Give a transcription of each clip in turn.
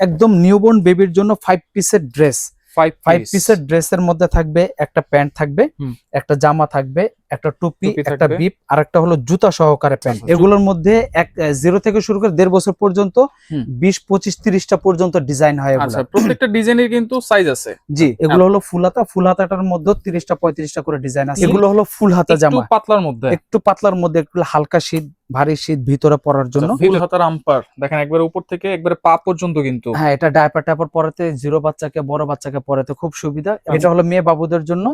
একদম নিউবর্ন বেবির জন্য ফাইভ পিসের ড্রেস ফাইভ ফাইভ পিসের ড্রেসের মধ্যে থাকবে একটা প্যান্ট থাকবে একটা জামা থাকবে একটা টুপি একটা বিপ আর একটা হলো জুতা সহকারে প্যান্ট। আচ্ছা, এগুলোর মধ্যে এক জিরো থেকে শুরু করে দেড় বছর পর্যন্ত বিশ পঁচিশ তিরিশটা পর্যন্ত ডিজাইন হয় আচ্ছা প্রত্যেকটা ডিজাইনের কিন্তু সাইজ আছে। জি এগুলো হলো ফুল হাতা। ফুল হাতাটার মধ্যে তিরিশটা পঁয়ত্রিশটা করে ডিজাইন আছে। এগুলো হলো ফুল হাতা জামা। পাতলার মধ্যে। একটু পাতলার মধ্যে একটু হালকা শীত ভারী শীত ভিতরে পরার জন্য। ফুল হাতার আম্পার। দেখেন একবারে উপর থেকে একবারে পা পর্যন্ত কিন্তু। হ্যাঁ এটা ডায়পার টাইপার পরাতে জিরো বাচ্চাকে বড় বাচ্চাকে পরাতে খুব সুবিধা। আচ্ছা। এটা হলো মেয়ে বাবুদের জন্য।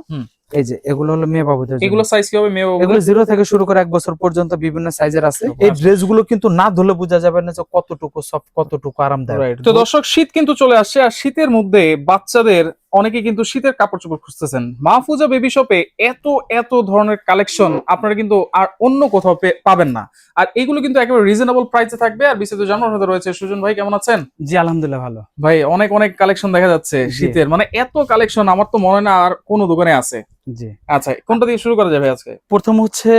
এই যে এগুলো হলো মেয়ে বাবুদের এগুলো সাইজ কি হবে মেয়ে বাবু এগুলো জিরো থেকে শুরু করে এক বছর পর্যন্ত বিভিন্ন সাইজের আছে। এই ড্রেসগুলো কিন্তু না ধুলে বোঝা যাবে না যে কতটুকু সফট কতটুকু আরামদায়ক। তো দর্শক শীত কিন্তু চলে আসছে আর শীতের মধ্যে বাচ্চাদের অনেকে কিন্তু শীতের কাপড় চোপড় খুঁজতেছেন। মাহফুজা বেবি শপে এত এত ধরনের কালেকশন আপনারা কিন্তু আর অন্য কোথাও পাবেন না। আর এগুলো কিন্তু একেবারে রিজনেবল প্রাইসে থাকবে। আর বিস্তারিত জানার মধ্যে রয়েছে। সুজন ভাই কেমন আছেন? জি আলহামদুলিল্লাহ ভালো। ভাই অনেক অনেক কালেকশন দেখা যাচ্ছে শীতের। মানে এত কালেকশন আমার তো মনে হয় না আর কোনো দোকানে আছে। জি। আচ্ছা কোনটা দিয়ে শুরু করা যাবে আজকে? প্রথম হচ্ছে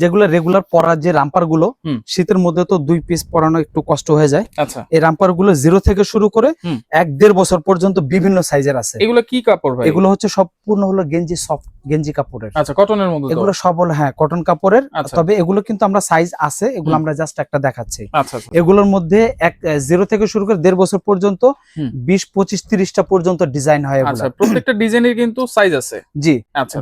যেগুলো রেগুলার পরা যে রাম্পারগুলো শীতের মধ্যে তো দুই পিস পরানো একটু কষ্ট হয়ে যায়। আচ্ছা। এই রাম্পারগুলো জিরো থেকে শুরু করে এক দেড় বছর পর্যন্ত বিভিন্ন সাইজের আছে। এগুলো কি কাপড় ভাই? এগুলো হচ্ছে সম্পূর্ণ হলো গেঞ্জি সফট গেঞ্জি কাপড়ের। আচ্ছা কটনের মধ্যে এগুলো সব হলো হ্যাঁ কটন কাপড়ের। আচ্ছা। তবে এগুলো কিন্তু আমরা সাইজ আছে এগুলো আমরা জাস্ট একটা দেখাচ্ছি। আচ্ছা আচ্ছা। এগুলোর মধ্যে এক জিরো থেকে শুরু করে দেড় বছর পর্যন্ত বিশ পঁচিশ তিরিশটা পর্যন্ত ডিজাইন হয় এগুলো। প্রত্যেকটা ডিজাইনের কিন্তু সাইজ আছে। জি।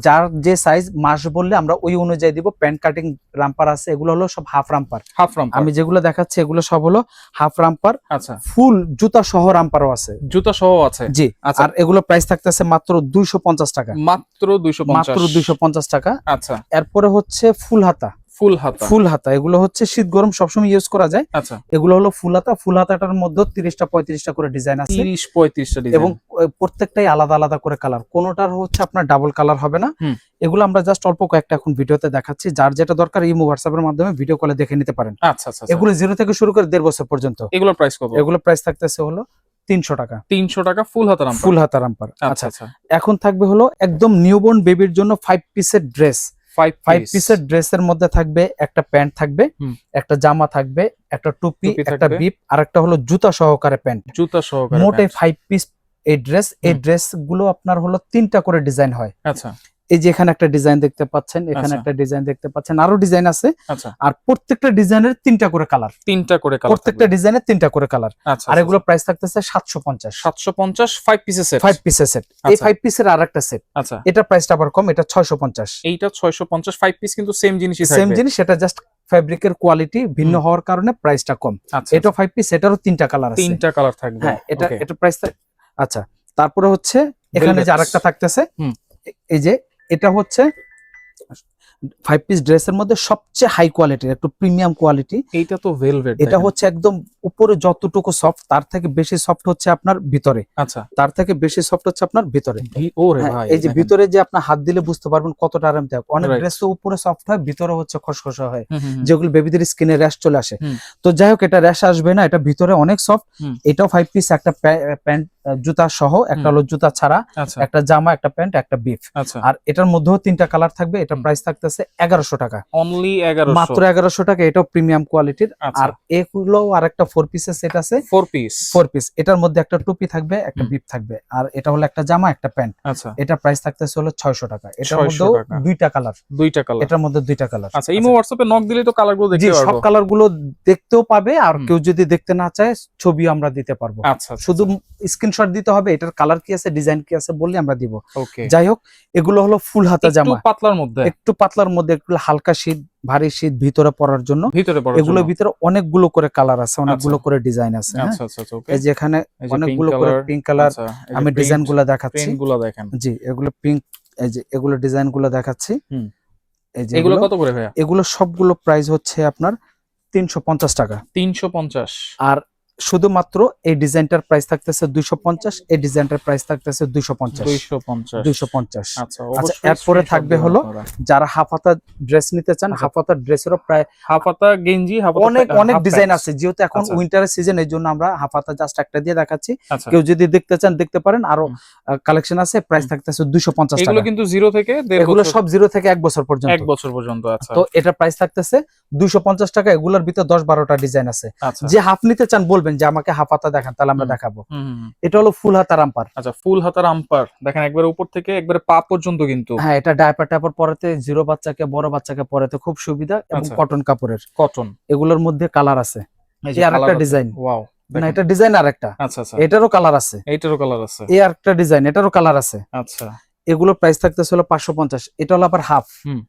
যার যে সাইজ মাস বললে আমরা ওই অনুযায়ী দিব। প্যান্ট কাটিং রাম্পার আছে এগুলো হলো সব হাফ রাম্পার হাফ রাম আমি যেগুলো দেখাচ্ছি এগুলো সব হলো হাফ রাম্পার আচ্ছা। ফুল জুতা সহ রাম্পারও আছে। জুতা সহ আছে। জি। আচ্ছা। আর এগুলো প্রাইস থাকতেছে মাত্র দুইশো পঞ্চাশ টাকা। মাত্র দুইশো মাত্র দুইশো পঞ্চাশ টাকা। আচ্ছা। এরপরে হচ্ছে ফুল হাতা। ফুল হাতা। ফুল হাতা এগুলো হচ্ছে শীত গরম সবসময় ইউজ করা যায়। আচ্ছা। এগুলো হলো ফুল হাতা। ফুল হাতাটার মধ্যে তিরিশটা পঁয়ত্রিশটা করে ডিজাইন আছে। তিরিশ পঁয়ত্রিশটা এবং প্রত্যেকটাই আলাদা আলাদা করে কালার কোনোটার হচ্ছে আপনার ডাবল কালার হবে না। এগুলো আমরা জাস্ট অল্প কয়েকটা এখন ভিডিওতে দেখাচ্ছি। যার যেটা দরকার ইমো হোয়াটসঅ্যাপের মাধ্যমে ভিডিও কলে দেখে নিতে পারেন। আচ্ছা আচ্ছা আচ্ছা। এগুলো জিরো থেকে শুরু করে দেড় বছর পর্যন্ত। এগুলোর প্রাইস কত? এগুলো প্রাইস থাকতেছে হলো তিনশো টাকা। তিনশো টাকা ফুল হাতা নাম ফুল হাতা রাম্পার। আচ্ছা আচ্ছা। আচ্ছা। এখন থাকবে হলো একদম নিউবর্ন বেবির জন্য ফাইভ পিসের ড্রেস ফাইভ পিসের ড্রেসের মধ্যে থাকবে একটা প্যান্ট থাকবে একটা জামা থাকবে একটা টুপি টুপি একটা বিপ আর একটা হলো জুতা সহকারে প্যান্ট জুতা সহকারে মোটে ফাইভ পিস এই ড্রেস এই ড্রেসগুলো আপনার হলো তিনটা করে ডিজাইন হয়। আচ্ছা। এই যে এখানে একটা ডিজাইন দেখতে পাচ্ছেন এখানে আচ্ছা। একটা ডিজাইন দেখতে পাচ্ছেন। আরও ডিজাইন আছে। আচ্ছা। আর প্রত্যেকটা ডিজাইনের তিনটা করে কালার তিনটা করে কালার প্রত্যেকটা ডিজাইনের তিনটা করে কালার আচ্ছা আর এগুলো প্রাইস থাকতেছে সাতশো পঞ্চাশ। সাতশো পঞ্চাশ ফাইভ পিসের সেট ফাইভ পিসের সেট এই আচ্ছা। ফাইভ পিসের আর একটা সেট আচ্ছা। এটা প্রাইসটা আবার কম এটা ছয়শো পঞ্চাশ। এইটা ছয়শো পঞ্চাশ ফাইভ পিস কিন্তু সেম জিনিসই সেম থাকবে। জিনিস এটা জাস্ট ফ্যাব্রিকের কোয়ালিটি ভিন্ন হওয়ার কারণে প্রাইসটা কম। এটা ফাইভ পিস এটারও তিনটা কালার আছে। তিনটা কালার থাকবে। হ্যাঁ এটা এটা প্রাইস আচ্ছা তারপরে হচ্ছে এখানে যে আরেকটা থাকতেছে এই যে এটা হচ্ছে ফাইভ পিস ড্রেসের মধ্যে সবচেয়ে হাই কোয়ালিটির একটু প্রিমিয়াম কোয়ালিটি এইটা তো ভেলভেট এটা হচ্ছে একদম উপরে যতটুকু সফট তার থেকে বেশি সফট হচ্ছে আপনার ভিতরে। আচ্ছা। তার থেকে বেশি সফট হচ্ছে আপনার ভিতরে। ওরে হ্যাঁ, ভাই এই যে ভিতরে যে আপনার হাত দিলে বুঝতে পারবেন কতটা আরাম আরামদায়ক অনেক ড্রেস তো উপরে সফট হয় ভিতরে হচ্ছে খসখসা হয়। যেগুলো বেবিদের স্কিনে র্যাশ চলে আসে। তো যাই হোক এটা র্যাশ আসবে না এটা ভিতরে অনেক সফট এটাও ফাইভ পিস একটা প্যান্ট জুতা সহ একটা। হলো জুতা ছাড়া আচ্ছা। একটা জামা একটা প্যান্ট একটা বিফ। আচ্ছা। আর এটার মধ্যেও তিনটা কালার থাকবে এটা প্রাইস থাকতেছে এগারোশো টাকা। অনলি এগারোশো। মাত্র এগারোশো টাকা এটাও প্রিমিয়াম কোয়ালিটির আচ্ছা। আর এগুলো আর একটা ফোর পিসের সেট আছে। ফোর পিস ফোর পিস এটার মধ্যে একটা টুপি থাকবে একটা। বিপ থাকবে। আর এটা হলো একটা জামা একটা প্যান্ট। এটা প্রাইস থাকতেছে হলো ছয়শো টাকা। এটার 600 মধ্যেও টাকা। দুইটা কালার। দুইটা কালার। এটার মধ্যে দুইটা কালার। আচ্ছা ইমো হোয়াটসঅ্যাপে নক দিলে তো কালারগুলো দেখতে সব কালারগুলো দেখতেও পাবে আর কেউ যদি দেখতে না চায় ছবি আমরা দিতে পারব। আচ্ছা শুধু স্ক্রিনশট দিতে হবে এটার কালার কি আছে ডিজাইন কি আছে বললে আমরা দিব। যাই হোক এগুলো হলো ফুল হাতা জামা। পাতলার মধ্যে? একটু পাতলার মধ্যে একটু হালকা শীত ভারী শীত ভিতরে পরার জন্য। এগুলোর ভিতরে অনেকগুলো করে কালার আছে অনেকগুলো করে ডিজাইন আছে হ্যাঁ? আচ্ছা আচ্ছা আচ্ছা এই যে এখানে অনেকগুলো করে পিঙ্ক কালার আচ্ছা, আমি ডিজাইনগুলা দেখাচ্ছি। জি এগুলো পিঙ্ক এই যে এগুলো ডিজাইনগুলো দেখাচ্ছি এগুলো কত করে ভাইয়া? এগুলো সবগুলো প্রাইস হচ্ছে আপনার তিনশো পঞ্চাশ টাকা। তিনশো পঞ্চাশ। আর শুধুমাত্র এই ডিজাইনটার প্রাইস থাকতেছে দুইশো পঞ্চাশ এই ডিজাইনটার প্রাইস থাকতেছে দুইশো পঞ্চাশ। দুইশো পঞ্চাশ। আচ্ছা আচ্ছা, এরপরে থাকবে হলো যারা হাফ হাতা ড্রেস নিতে চান আচ্ছা। হাফ হাতার ড্রেসেরও প্রায় হাফ হাতা গেঞ্জি অনেক অনেক ডিজাইন আছে। যেহেতু এখন আচ্ছা। উইন্টারের সিজন এই জন্য আমরা হাফ হাতা জাস্ট একটা দিয়ে দেখাচ্ছি। আচ্ছা। কেউ যদি দেখতে চান দেখতে পারেন। আরও কালেকশন আছে প্রাইস থাকতেছে দুইশো পঞ্চাশ এগুলো কিন্তু জিরো থেকে এগুলো সব জিরো থেকে এক বছর পর্যন্ত। এক বছর পর্যন্ত আচ্ছা। তো এটা প্রাইস থাকতেছে দুইশো পঞ্চাশ টাকা। এগুলোর ভিতরে দশ বারোটা ডিজাইন আছে। আচ্ছা। যে হাফ নিতে চান বলবেন বলবেন যে আমাকে হাফ হাতা দেখান তাহলে আমরা দেখাবো। এটা হলো ফুল হাতার রামপার আচ্ছা ফুল হাতার আম্পার। দেখেন একবার উপর থেকে একবারে পা পর্যন্ত কিন্তু। হ্যাঁ এটা ডায়পার টাইপার পরাতে জিরো বাচ্চাকে বড় বাচ্চাকে পরাতে খুব সুবিধা এবং আচ্ছা। কটন কাপড়ের। কটন এগুলোর মধ্যে কালার আছে। এই আরেকটা ডিজাইন ওয়াও না এটা ডিজাইন আরেকটা। আচ্ছা আচ্ছা। এটারও কালার আছে। এইটারও কালার আছে। এই আরেকটা ডিজাইন এটারও কালার আছে। আচ্ছা। এগুলোর প্রাইস থাকতেছে হলো পাঁচশো পঞ্চাশ। এটা হলো আবার হাফ হুম।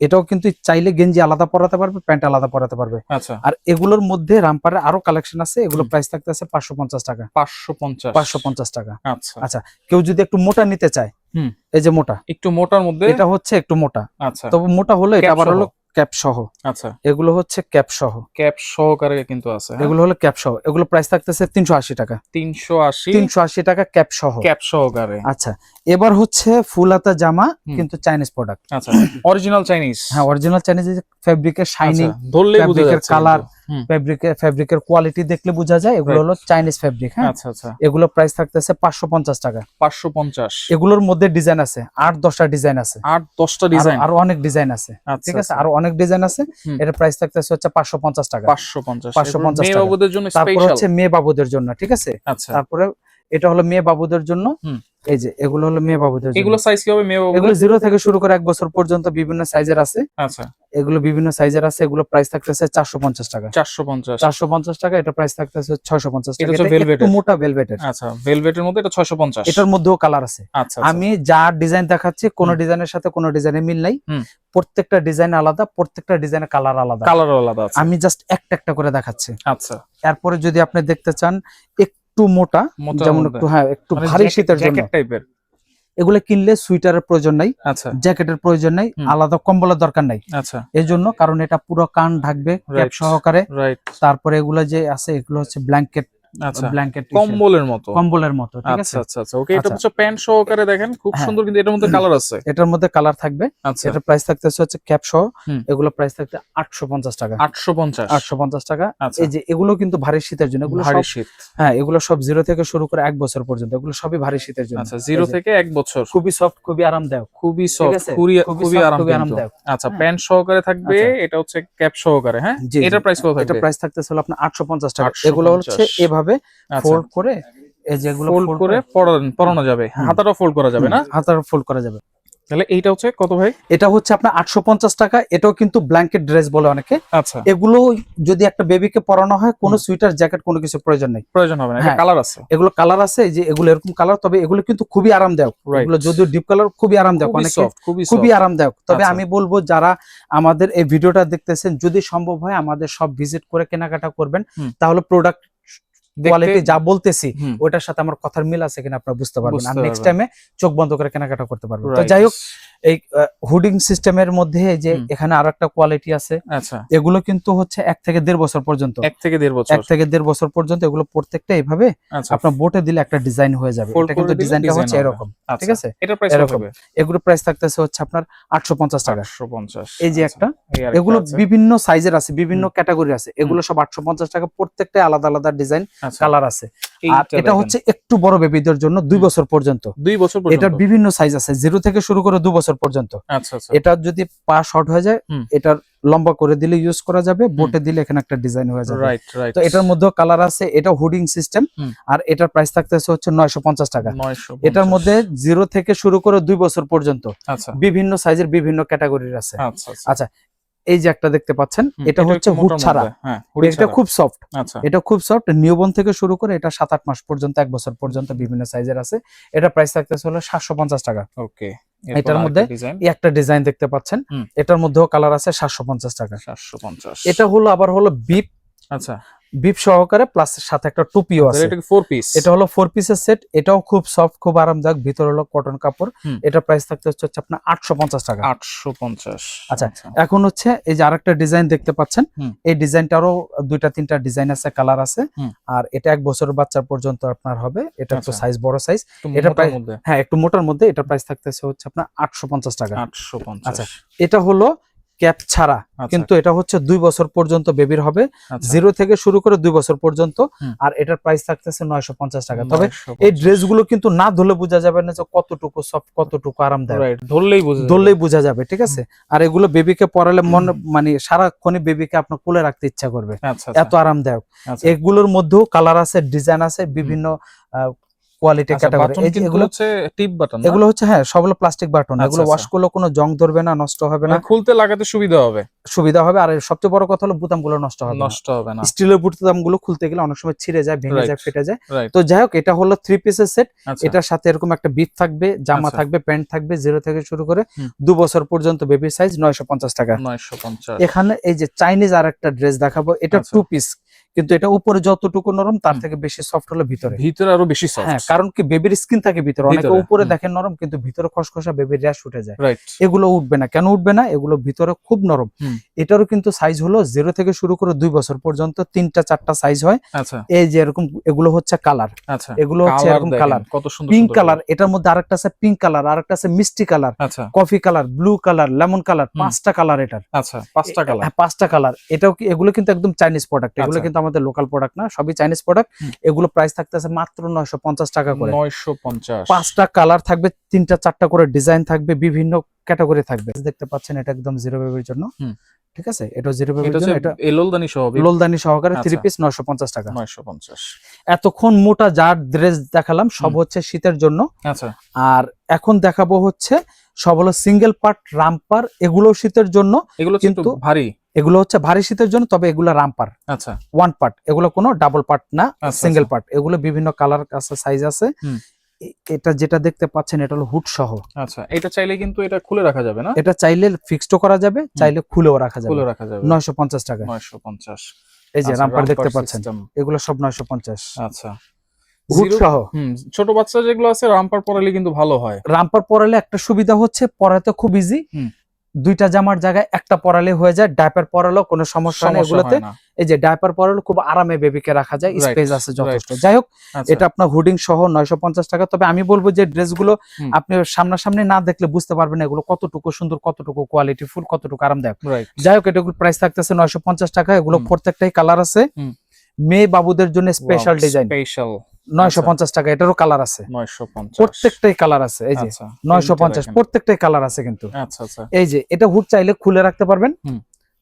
এটাও কিন্তু চাইলে গেঞ্জি আলাদা পরাতে পারবে প্যান্ট আলাদা পরাতে পারবে। আচ্ছা। আর এগুলোর মধ্যে রামপারের আরও কালেকশন আছে এগুলো প্রাইস থাকতে আছে পাঁচশো পঞ্চাশ টাকা। পাঁচশো পঞ্চাশ। পাঁচশো পঞ্চাশ টাকা। আচ্ছা। আচ্ছা কেউ যদি একটু মোটা নিতে চায় হুম। এই যে মোটা একটু মোটার মধ্যে? এটা হচ্ছে একটু মোটা। আচ্ছা। তবে মোটা হলে এটা আবার হলো ক্যাপ সহ। আচ্ছা। এগুলো হচ্ছে ক্যাপ সহ। ক্যাপ সহকারে কিন্তু আছে হ্যাঁ? এগুলো হলো ক্যাপ সহ। এগুলো প্রাইস থাকতেছে তিনশো আশি টাকা। তিনশো আশি? তিনশো আশি টাকা ক্যাপ সহ। ক্যাপ সহকারে। আচ্ছা এবার হচ্ছে ফুল হাতা জামা কিন্তু চাইনিজ প্রোডাক্ট আচ্ছা অরিজিনাল চাইনিজ হ্যাঁ অরিজিনাল চাইনিজ ফেব্রিকের শাইনিং ধরলে এর কিন্তু। হুম, ফেব্রিকের ফেব্রিকের কোয়ালিটি দেখলে বোঝা যায়। এগুলো হলো চাইনিজ ফেব্রিক হ্যাঁ? আচ্ছা আচ্ছা। এগুলো প্রাইস থাকতেছে পাঁচশো পঞ্চাশ টাকা। পাঁচশো পঞ্চাশ। এগুলোর মধ্যে ডিজাইন আছে। আট দশটা ডিজাইন আছে। আট দশটা আরো- ডিজাইন আরও অনেক ডিজাইন আছে। আচ্ছা ঠিক আছে? আরও অনেক ডিজাইন আছে। এটা প্রাইস থাকতেছে হচ্ছে পাঁচশো পঞ্চাশ টাকা। পাঁচশো পঞ্চাশ। 550 মেয়ে টাকা। বাবুদের জন্য তারপরে স্পেশাল হচ্ছে মেয়ে বাবুদের জন্য ঠিক আছে? আচ্ছা। তারপরে এটা হলো মেয়ে বাবুদের জন্য। এই যে এগুলো হলো মেয়ে বাবুদের এগুলো সাইজ কি হবে মেয়ে এগুলো জিরো থেকে শুরু করে এক বছর পর্যন্ত বিভিন্ন সাইজের আছে। আচ্ছা। এগুলো বিভিন্ন সাইজের আছে এগুলো প্রাইস থাকতেছে চারশো পঞ্চাশ টাকা। চারশো পঞ্চাশ। চারশো পঞ্চাশ টাকা এটা প্রাইস থাকতেছে ছয়শো পঞ্চাশ এটা টাকা। হচ্ছে এটা একটু এর। মোটা ভেলভেটের আচ্ছা ভেলভেটের মধ্যে এটা ছয়শো পঞ্চাশ। এটার মধ্যেও কালার আছে। আচ্ছা আমি যা ডিজাইন দেখাচ্ছি কোন ডিজাইনের সাথে কোন ডিজাইনের মিল নাই। প্রত্যেকটা ডিজাইন আলাদা প্রত্যেকটা ডিজাইনের কালার আলাদা। কালার আলাদা আমি জাস্ট একটা একটা করে দেখাচ্ছি। আচ্ছা। এরপরে যদি আপনি দেখতে চান একটু মোটা যেমন একটু হ্যাঁ একটু মানে ভারী শীতের জন্য। টাইপের এগুলো কিনলে সুইটারের প্রয়োজন নাই আচ্ছা। জ্যাকেটের প্রয়োজন নাই। আলাদা কম্বলের দরকার নাই। আচ্ছা। এই জন্য কারণ এটা পুরো কান ঢাকবে ক্যাপ সহকারে। রাইট তারপরে এগুলো যে আছে এগুলো হচ্ছে ব্ল্যাঙ্কেট ব্ল্যাঙ্কেট কম্বলের মতো। কম্বলের মতো ঠিক আচ্ছা আছে? আচ্ছা আচ্ছা। ওকে এটা আচ্ছা। হচ্ছে প্যান্ট সহকারে দেখেন খুব হ্যাঁ। সুন্দর কিন্তু এটার মধ্যে কালার আছে। এটার মধ্যে কালার থাকবে। আচ্ছা। এটার প্রাইস থাকতেছে হচ্ছে ক্যাপ সহ এগুলো প্রাইস থাকতে আটশো পঞ্চাশ টাকা। আটশো পঞ্চাশ। আটশো পঞ্চাশ টাকা। আচ্ছা। এই যে এগুলো কিন্তু ভারী শীতের জন্য এগুলো ভারী শীত। হ্যাঁ এগুলো সব জিরো থেকে শুরু করে এক বছর পর্যন্ত এগুলো সবই ভারী শীতের জন্য। আচ্ছা জিরো থেকে এক বছর। খুবই সফট খুবই আরামদায়ক। খুবই সফট খুবই খুবই। আরামদায়ক। আচ্ছা হ্যাঁ। প্যান্ট সহকারে থাকবে আচ্ছা। এটা হচ্ছে ক্যাপ সহকারে হ্যাঁ। এটার প্রাইস কত এটা প্রাইস থাকতেছে হলো আপনার আটশো পঞ্চাশ টাকা। এগুলো হচ্ছে এভাবে আচ্ছা। ফোল্ড করে এই যেগুলো ফোল্ড করে পরান- পরানো যাবে। হাতাটা ফোল্ড করা যাবে না? হাতার ফোল্ড করা যাবে। তাহলে এইটা হচ্ছে কত ভাই? এটা হচ্ছে আপনার আটশো পঞ্চাশ টাকা এটাও কিন্তু ব্ল্যাঙ্কেট ড্রেস বলে অনেকে। আচ্ছা। এগুলো যদি একটা বেবিকে পরানো হয় কোনো সুইটার জ্যাকেট কোনো কিছু প্রয়োজন নেই। প্রয়োজন হবে না এটা হ্যাঁ। কালার আছে। এগুলো কালার আছে এই যে এগুলো এরকম কালার তবে এগুলো কিন্তু খুবই আরামদায়ক। এগুলো যদিও ডিপ কালার খুবই আরামদায়ক খুবই অনেকে খুবই আরামদায়ক। তবে আচ্ছা। আমি বলব যারা আমাদের এই ভিডিওটা দেখতেছেন যদি সম্ভব হয় আমাদের সব ভিজিট করে কেনাকাটা করবেন তাহলে প্রোডাক্ট কোয়ালিটি যা বলতেছি ওটার সাথে আমার কথার মিল আছে কিনা আপনারা বুঝতে পারবেন। আর নেক্সট। টাইমে চোখ বন্ধ করে কেনাকাটা করতে পারবেন তো যাই হোক এই হুডিং সিস্টেমের মধ্যে এই যে এখানে আর একটা কোয়ালিটি আছে আচ্ছা। এগুলো কিন্তু হচ্ছে এক থেকে দেড় বছর পর্যন্ত। এক থেকে দেড় বছর। এক থেকে দেড় বছর পর্যন্ত এগুলো প্রত্যেকটা এইভাবে আচ্ছা। আপনার বোটে দিলে একটা ডিজাইন হয়ে যাবে। এটা কিন্তু ডিজাইনটা হচ্ছে এরকম আচ্ছা, ঠিক আছে? এটার প্রাইস এরকম। এগুলো প্রাইস থাকতেছে হচ্ছে আপনার আটশো পঞ্চাশ টাকা। আটশো পঞ্চাশ এই যে একটা এগুলো বিভিন্ন সাইজের আছে বিভিন্ন ক্যাটাগরি আছে। এগুলো সব আটশো পঞ্চাশ টাকা প্রত্যেকটা আলাদা আলাদা ডিজাইন কালার আছে। আর এটা হচ্ছে একটু বড় বেবিদের জন্য দুই বছর পর্যন্ত। দুই বছর এটার বিভিন্ন সাইজ আছে জিরো থেকে শুরু করে দু বছর পর্যন্ত। আচ্ছা আচ্ছা। এটা যদি পা শর্ট হয়ে যায়। এটার লম্বা করে দিলে ইউজ করা যাবে বোটে দিলে এখানে একটা ডিজাইন হয়ে যাবে। রাইট রাইট তো এটার মধ্যে কালার আছে এটা হুডিং সিস্টেম আর এটার প্রাইস থাকতেছে হচ্ছে নয়শো পঞ্চাশ টাকা। নয়শো এটার মধ্যে জিরো থেকে শুরু করে দুই বছর পর্যন্ত আচ্ছা। বিভিন্ন সাইজের বিভিন্ন ক্যাটাগরির আছে। আচ্ছা, এই যে একটা দেখতে পাচ্ছেন এটা হচ্ছে হুড ছাড়া। হ্যাঁ হুডি এটা খুব সফট আচ্ছা। এটা খুব সফট নিউবন থেকে শুরু করে এটা সাত আট মাস পর্যন্ত এক বছর পর্যন্ত বিভিন্ন সাইজের আছে। এটা প্রাইস থাকতেছে হলো সাতশো পঞ্চাশ টাকা। ওকে এটার মধ্যে একটা ডিজাইন দেখতে পাচ্ছেন। এটার মধ্যেও কালার আছে সাতশো পঞ্চাশ টাকা। সাতশো পঞ্চাশ। এটা হলো আবার হলো বিপ আচ্ছা। বিপ সহকারে প্লাস সাথে একটা টুপিও আছে। এটা ফোর পিস এটা হলো ফোর পিসের সেট এটাও খুব সফট খুব আরামদায়ক। ভিতরে হলো কটন কাপড়। এটা প্রাইস থাকতে হচ্ছে আপনার আটশো পঞ্চাশ টাকা। আটশো পঞ্চাশ। আচ্ছা, এখন হচ্ছে এই যে আরেকটা ডিজাইন দেখতে পাচ্ছেন এই ডিজাইনটারও দুইটা তিনটা ডিজাইন আছে কালার আছে। আর এটা এক বছর বাচ্চা পর্যন্ত আপনার হবে। এটা একটু আচ্ছা। সাইজ বড় সাইজ এটা প্রায়- হ্যাঁ একটু মোটার মধ্যে এটা প্রাইস থাকতেছে হচ্ছে আপনার আটশো পঞ্চাশ টাকা। আটশো পঞ্চাশ। আচ্ছা। এটা হলো ক্যাপ ছাড়া। আচ্ছা, কিন্তু এটা হচ্ছে দুই বছর পর্যন্ত বেবির হবে। আচ্ছা। জিরো থেকে শুরু করে দুই বছর পর্যন্ত। আর এটার প্রাইস থাকতেছে নয়শো পঞ্চাশ টাকা। তবে 950 এই ড্রেসগুলো কিন্তু না ধরলে বোঝা যাবে না যে কতটুকু সফট কতটুকু আরামদায়ক। ধরলেই ধরলেই বোঝা যাবে ঠিক আছে? আর এগুলো বেবিকে পরালে মন মানে সারাক্ষণই বেবিকে আপনার কোলে রাখতে ইচ্ছা করবে। আচ্ছা এত আরামদায়ক। এগুলোর মধ্যেও কালার আছে ডিজাইন আছে বিভিন্ন কোয়ালিটি আচ্ছা, ক্যাটাগরি বাটন এগুলো হচ্ছে টিপ বাটন? এগুলো হচ্ছে হ্যাঁ সবগুলো প্লাস্টিক বাটন আচ্ছা, এগুলো আচ্ছা। ওয়াশ করলে কোনো জং ধরবে না নষ্ট হবে না। মানে খুলতে লাগাতে সুবিধা হবে। সুবিধা হবে। আর সবচেয়ে বড় কথা হলো বুতামগুলো নষ্ট হবে নষ্ট হবে না। স্টিলের বুতামগুলো খুলতে গেলে অনেক সময় ছিঁড়ে যায় ভেঙে যায় ফেটে যায়। তো যাই হোক এটা হলো থ্রি পিসের সেট আচ্ছা। এটার সাথে এরকম একটা বিট থাকবে জামা আচ্ছা। থাকবে প্যান্ট থাকবে জিরো থেকে শুরু করে দু বছর পর্যন্ত বেবির সাইজ নয়শো পঞ্চাশ টাকা। 950 এখানে এই যে চাইনিজ আর একটা ড্রেস দেখাবো। এটা আচ্ছা। টু পিস কিন্তু এটা উপরে যতটুকু নরম তার থেকে বেশি সফট হলো ভিতরে। ভিতরে আরও বেশি সফট হ্যাঁ কারণ কি বেবির স্কিন থাকে ভিতরে। অনেকে উপরে দেখেন নরম কিন্তু ভিতরে খসখসা বেবির র্যাশ উঠে যায়। রাইট এগুলো উঠবে না। কেন উঠবে না? এগুলো ভিতরে খুব নরম। এটারও কিন্তু সাইজ হলো জিরো থেকে শুরু করে দুই বছর পর্যন্ত তিনটা চারটা সাইজ হয়। আচ্ছা। এই যে এরকম এগুলো হচ্ছে কালার আচ্ছা। এগুলো হচ্ছে এরকম কালার কত সুন্দর পিঙ্ক কালার এটার মধ্যে আরেকটা আছে পিঙ্ক কালার আরেকটা আছে মিষ্টি কালার আচ্ছা। Coffee colour blue colour lemon colour পাঁচটা কালার এটার। আচ্ছা পাঁচটা কালার হ্যাঁ, পাঁচটা কালার এটাও কি এগুলো কিন্তু একদম চাইনিজ প্রোডাক্ট এগুলো আচ্ছা। কিন্তু আমাদের লোকাল প্রোডাক্ট না সবই চাইনিজ প্রোডাক্ট এগুলো প্রাইস থাকতেছে মাত্র নয়শো পঞ্চাশ টাকা করে। 950 পাঁচটা কালার থাকবে তিনটা চারটা করে ডিজাইন থাকবে বিভিন্ন ক্যাটাগরি থাকবে। দেখতে পাচ্ছেন এটা একদম জিরো বেবির জন্য। ঠিক আছে? এটা জিরো এটা বেবির জন্য এটা এলোলদানি সহ লোলদানি সহকারে থ্রি। পিস নয়শো পঞ্চাশ টাকা। 950 এতক্ষণ মোটা যার ড্রেস দেখালাম সব হচ্ছে শীতের জন্য। আচ্ছা। আর এখন দেখাবো হচ্ছে সব হলো সিঙ্গেল পার্ট রামপার এগুলো শীতের জন্য এগুলো কিন্তু ভারী। এগুলো হচ্ছে ভারী শীতের জন্য তবে এগুলো রামপার আচ্ছা। ওয়ান পার্ট এগুলো কোনো ডাবল পার্ট না আচ্ছা, সিঙ্গেল পার্ট এগুলো বিভিন্ন কালার আছে। সাইজ আছে এটা যেটা দেখতে পাচ্ছেন এটা হলো হুড সহ। আচ্ছা এটা চাইলে কিন্তু এটা খুলে রাখা যাবে না? এটা চাইলে ফিক্সডও করা যাবে চাইলে খুলেও রাখা যাবে। খুলে রাখা যাবে। নয়শো পঞ্চাশ টাকা। 950 এই যে আচ্ছা, রামপার দেখতে পাচ্ছেন এগুলো সব নয়শো পঞ্চাশ। আচ্ছা। হুড সহ। ছোট বাচ্চা যেগুলো আছে রামপার পরালে কিন্তু ভালো হয়। রামপার পরালে একটা সুবিধা হচ্ছে পরাতে খুব ইজি দুইটা জামার জায়গায় একটা পরালে হয়ে যায় ডাইপার পরালেও কোনো সমস্যা নেই এগুলোতে। এই যে ডাইপার পরালে খুব আরামে বেবিকে রাখা যায় স্পেস আছে যথেষ্ট। যাই হোক আচ্ছা। এটা আপনার হুডিং সহ নয়শো পঞ্চাশ টাকা। তবে আমি বলব যে ড্রেসগুলো। আপনি সামনাসামনি না দেখলে বুঝতে পারবেন এগুলো কতটুকু সুন্দর কতটুকু কোয়ালিটি ফুল কতটুকু আরামদায়ক। যাই হোক এটাগুলো প্রাইস থাকতেছে নয়শো পঞ্চাশ টাকা। এগুলো প্রত্যেকটাই কালার আছে। মেয়ে বাবুদের জন্য স্পেশাল ডিজাইন স্পেশাল নয়শো আচ্ছা। পঞ্চাশ টাকা এটারও কালার আছে। 950 প্রত্যেকটাই কালার আছে এই যে আচ্ছা নয়শো তিনটে পঞ্চাশ দেখেন। প্রত্যেকটাই কালার আছে কিন্তু। আচ্ছা আচ্ছা। এই যে এটা হুড চাইলে খুলে রাখতে পারবেন হুম।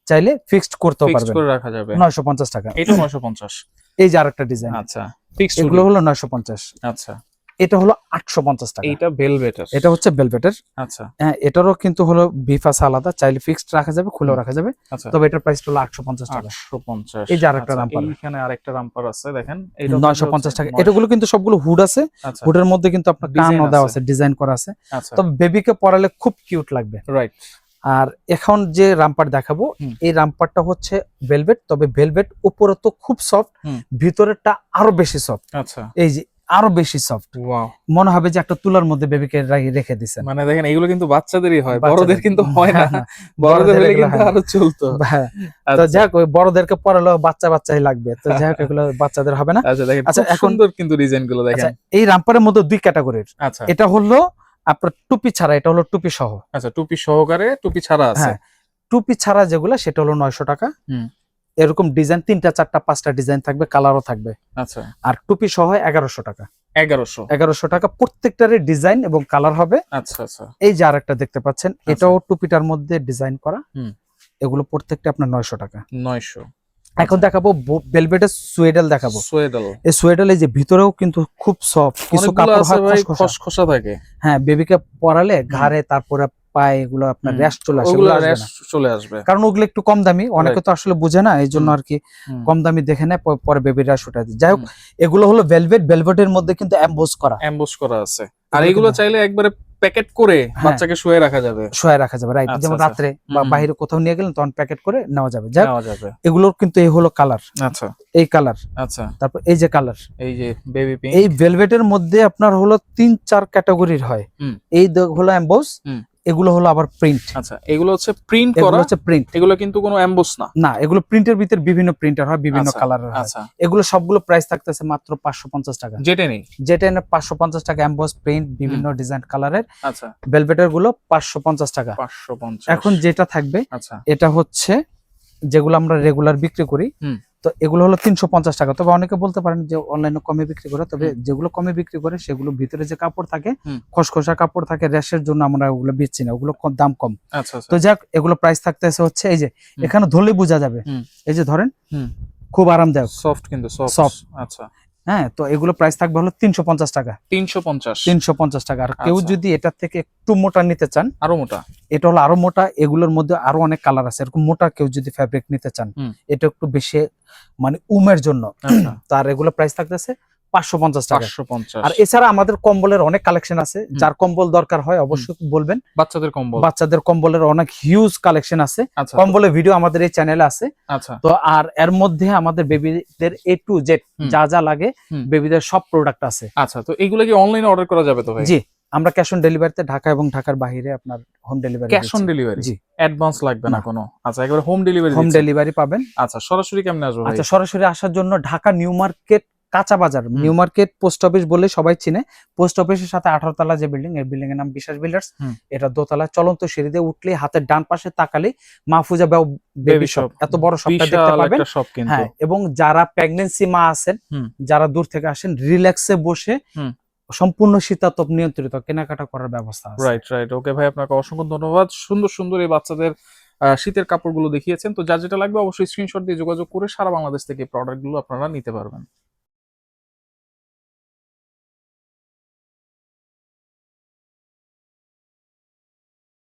চাইলে ফিক্সড করতেও ফিক্সড পারবেন। করে রাখা যাবে। নয়শো পঞ্চাশ টাকা। এটা 950 এই যে আরেকটা ডিজাইন আচ্ছা ফিক্সড এগুলো হলো নয়শো পঞ্চাশ। আচ্ছা। এটা হলো আটশো পঞ্চাশ টাকা। এইটা ভেলভেটের এটা হচ্ছে বেলভেটের আচ্ছা। হ্যাঁ এটারও কিন্তু হলো বিফ আছে আলাদা চাইলে ফিক্সড রাখা যাবে খুলেও রাখা যাবে। আচ্ছা। তবে এটার প্রাইস হলো আটশো পঞ্চাশ টাকা। 850 এই যে আরেকটা আচ্ছা, রামপার। এইখানে আরেকটা রামপার আছে দেখেন। নয়শো পঞ্চাশ টাকা। এটাগুলো কিন্তু সবগুলো হুড আছে। আচ্ছা। হুডের মধ্যে কিন্তু আপনার কানও দেওয়া আছে। ডিজাইন করা আছে। আচ্ছা। তবে বেবিকে পরালে খুব কিউট লাগবে। রাইট আর এখন যে রামপার দেখাবো এই রামপারটা হচ্ছে ভেলভেট তবে ভেলভেট উপরে তো খুব সফট। ভিতরেরটা আরও বেশি সফট আচ্ছা। এই যে আরও বেশি সফট মনে হবে যে একটা তুলার মধ্যে বেবিকে রেখে দিচ্ছেন মানে দেখেন এগুলো কিন্তু বাচ্চাদেরই হয় বড়দের কিন্তু হয় না। হ্যাঁ, বড়দের হলে কিন্তু আরও চলতো। হ্যাঁ, তো আচ্ছা, যাই হোক ওই বড়দেরকে পড়ালেও বাচ্চা বাচ্চাই লাগবে। তো যাই হোক এগুলো বাচ্চাদের হবে না। আচ্ছা দেখেন আচ্ছা, এখন- সুন্দর কিন্তু ডিজাইনগুলো আচ্ছা দেখেন এই রামপারের মধ্যে দুই ক্যাটাগরির। আচ্ছা। এটা হলো আপনার টুপি ছাড়া এটা হলো টুপি সহ। আচ্ছা টুপি সহকারে টুপি ছাড়া আছে। হ্যাঁ। টুপি ছাড়া যেগুলো সেটা হলো নয়শো টাকা। হুম। এরকম ডিজাইন তিনটা চারটা পাঁচটা ডিজাইন থাকবে কালারও থাকবে। আচ্ছা। আর টুপি সহ এগারোশো টাকা। এগারোশো। এগারোশো টাকা প্রত্যেকটারই ডিজাইন এবং কালার হবে। আচ্ছা আচ্ছা। এই যে আরেকটা দেখতে পাচ্ছেন এটাও টুপিটার মধ্যে ডিজাইন করা। হুম। এগুলো প্রত্যেকটা আপনার নয়শো টাকা। নয়শো। এখন দেখাবো বেলভেটের সোয়েডেল দেখাবো। সোয়েডাল এই সোয়েডেল এই যে ভিতরেও কিন্তু খুব সফট কিছু কাপড় হয়। খসখসা। থাকে। হ্যাঁ বেবিকে পরালে ঘাড়ে তারপরে পায়ে এগুলো আপনার। র্যাশ চলে আসে ওগুলো র্যাশ চলে আসবে। কারণ ওগুলো একটু কম দামি অনেকে তো আসলে বুঝে না এই জন্য আর কি কম দামি দেখে নেয় পরে বেবি র্যাশ দেয়। যাই হোক এগুলো হলো ভেলভেট ভেলভেটের মধ্যে কিন্তু অ্যাম্বোজ করা। অ্যাম্বুশ করা আছে। আর এগুলো চাইলে একবারে প্যাকেট করে হ্যাঁ। বাচ্চাকে শুয়ে রাখা যাবে। শোয়া রাখা যাবে রাইট আচ্ছা, যেমন আচ্ছা। রাত্রে বা বাইরে কোথাও নিয়ে গেলেন তখন প্যাকেট করে নেওয়া যাবে। যাই হোক, নেওয়া যাবে। এগুলোর কিন্তু এই হলো কালার আচ্ছা। এই কালার আচ্ছা। তারপর এই যে কালার এই যে বেবি পিঙ্ক এই ভেলভেটের মধ্যে আপনার হলো তিন চার ক্যাটাগরির হয়। এই হলো অ্যাম্বোস। এগুলো হলো আবার প্রিন্ট আচ্ছা এগুলো হচ্ছে প্রিন্ট এগুলো করা। হচ্ছে প্রিন্ট এগুলো কিন্তু কোনো এমবোস না। না এগুলো প্রিন্টের ভিতরে বিভিন্ন প্রিন্টার হয় বিভিন্ন আচ্ছা, কালারের হয়। আচ্ছা। এগুলো সবগুলো প্রাইস থাকতেছে মাত্র পাঁচশো পঞ্চাশ টাকা। যেটা নেই? যেটা এনে পাঁচশো পঞ্চাশ টাকা এম্বস প্রিন্ট বিভিন্ন ডিজাইন কালারের আচ্ছা। ভেলভেটেরগুলো পাঁচশো পঞ্চাশ টাকা। পাঁচশো পঞ্চাশ। এখন যেটা থাকবে আচ্ছা। এটা হচ্ছে যেগুলো আমরা রেগুলার বিক্রি করি হুম। তো এগুলো হলো তিনশো পঞ্চাশ টাকা। তবে অনেকে বলতে পারেন যে অনলাইনে কমে বিক্রি করে তবে যেগুলো কমে বিক্রি করে সেগুলো ভিতরে যে কাপড় থাকে খসখসা কাপড় থাকে র্যাশের জন্য আমরা ওগুলো বেচছি না ওগুলো দাম কম। আচ্ছা আচ্ছা। তো যাক এগুলো প্রাইস থাকতেছে হচ্ছে এই যে এখানে ধরলে বোঝা যাবে। এই যে ধরেন খুব আরামদায়ক। সফট কিন্তু সফট আচ্ছা। হ্যাঁ তো এগুলো প্রাইস থাকবে হলো তিনশো পঞ্চাশ টাকা। তিনশো পঞ্চাশ। তিনশো পঞ্চাশ টাকা। আর কেউ আচ্ছা। যদি এটার থেকে একটু মোটা নিতে চান আরও মোটা? এটা হলো আরও মোটা এগুলোর মধ্যে আরও অনেক কালার আছে। এরকম মোটা কেউ যদি ফ্যাব্রিক নিতে চান এটা একটু বেশি মানে উমের জন্য। আচ্ছা। তার এগুলো প্রাইস থাকতেছে পাঁচশো পঞ্চাশ টাকা। আর এছাড়া আমাদের কম্বলের অনেক কালেকশন আছে। যার কম্বল দরকার হয় অবশ্যই বলবেন। বাচ্চাদের কম্বল। বাচ্চাদের কম্বলের অনেক হিউজ কালেকশন আছে। আচ্ছা। কম্বলের ভিডিও আমাদের এই চ্যানেলে আছে। আচ্ছা। তো আর এর মধ্যে আমাদের বেবিদের এ টু জেড যা যা লাগে বেবিদের সব প্রোডাক্ট আছে। আচ্ছা তো এগুলো কি অনলাইনে অর্ডার করা যাবে তো ভাই? জি আমরা ক্যাশ অন ডেলিভারিতে ঢাকা এবং ঢাকার বাইরে আপনার home delivery cash on delivery G. Advance লাগবে না না। কোনো? আচ্ছা একেবারে হোম ডেলিভারি হোম ডেলিভারি পাবেন। আচ্ছা সরাসরি কেমনে আসবে আচ্ছা সরাসরি আসার জন্য ঢাকা নিউ মার্কেট কাঁচা বাজার নিউ মার্কেট পোস্ট অফিস বলে সবাই চিনে। পোস্ট অফিসের সাথে আঠারো তলা যে বিল্ডিং এর বিল্ডিং এর নাম বিশ্বাস বিল্ডার্স এটা দোতলা চলন্ত সিঁড়ি দিয়ে উঠলে হাতের ডান পাশে তাকালে মাহফুজা বেবি শপ এত বড় শপটা দেখতে পাবেন। হ্যাঁ এবং যারা প্রেগনেন্সি মা আছেন যারা দূর থেকে আসেন রিল্যাক্সে বসে সম্পূর্ণ শীতাতপ নিয়ন্ত্রিত কেনাকাটা করার ব্যবস্থা আছে। রাইট রাইট ওকে ভাই আপনাকে অসংখ্য ধন্যবাদ। সুন্দর সুন্দর এই বাচ্চাদের শীতের কাপড়গুলো দেখিয়েছেন। তো যা যেটা লাগবে অবশ্যই স্ক্রিনশট দিয়ে যোগাযোগ করে সারা বাংলাদেশ থেকে প্রোডাক্টগুলো আপনারা নিতে পারবেন।